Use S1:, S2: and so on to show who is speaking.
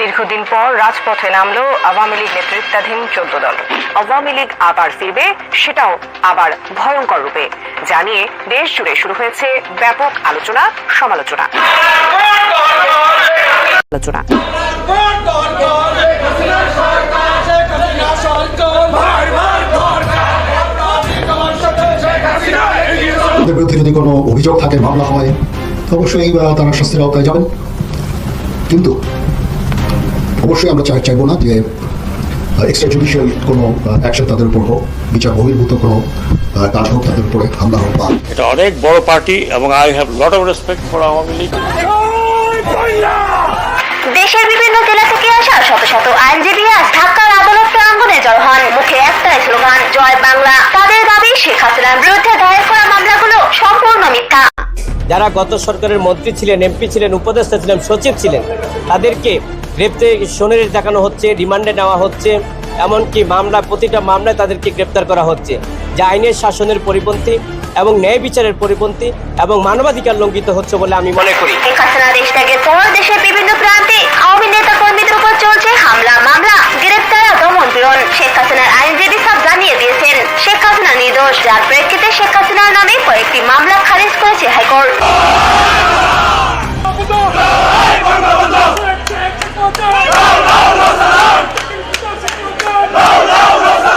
S1: দীর্ঘদিন পর রাজপথে নামল আওয়ামী লীগ নেতৃত্বাধীন চোদ্দ দল। আওয়ামী লীগ আবার ফিরবে, সেটাও আবার ভয়ঙ্কর রূপে। জানিয়ে দেশ জুড়ে শুরু হয়েছে ব্যাপক আলোচনা, সমালোচনা।
S2: বিরুদ্ধে যদি কোনো অভিযোগ থাকে, মামলা হয় অবশ্যই তারা শাস্তির আওতায় যাবেন। কিন্তু অবশ্যই আমরা চাই চাইব না যে এক্সট্রা জুডিশিয়াল কোনো অ্যাকশন তাদের উপর হোক বিচার বহির্ভূত কোনো কাজ হোক তাদের উপরে হামলা হোক বা
S3: এটা অনেক বড় পার্টি এবং I have lot of respect for Awami League.
S4: দেশের বিভিন্ন জেলা থেকে আসা শত শত আইনজীবী আজ ঢাকার আদালত প্রাঙ্গনে জড়ো হন। মুখে একটাই স্লোগান জয় বাংলা। তাদের দাবি শেখ হাসিনার বিরুদ্ধে দায়ের করা মামলাগুলো সম্পূর্ণ মিথ্যা।
S5: যারা গত সরকারের মন্ত্রী ছিলেন এমপি ছিলেন উপদেষ্টা ছিলেন সচিব ছিলেন তাদেরকে গ্রেপ্তার দেখানো হচ্ছে, রিমান্ডে নেওয়া হচ্ছে, এমনকি মামলা, প্রতিটা মামলায় তাদেরকে গ্রেপ্তার করা হচ্ছে। যা আইনের শাসনের পরিপন্থী এবং ন্যায় বিচারের পরিপন্থী এবং মানবাধিকার লঙ্ঘিত হচ্ছে বলে আমি মনে করি।
S4: দেশের বিভিন্ন প্রান্তে আওয়ামী নেতা কর্মীদের চলছে হামলা, মামলা, গ্রেপ্তার দমন শেখ হাসিনার আইনজীবী সব জানিয়ে দিয়েছেন, শেখ হাসিনা নির্দোষ। যার প্রেক্ষিতে শেখ হাসিনার নামে কয়েকটি মামলা খারিজ করেছে হাইকোর্ট।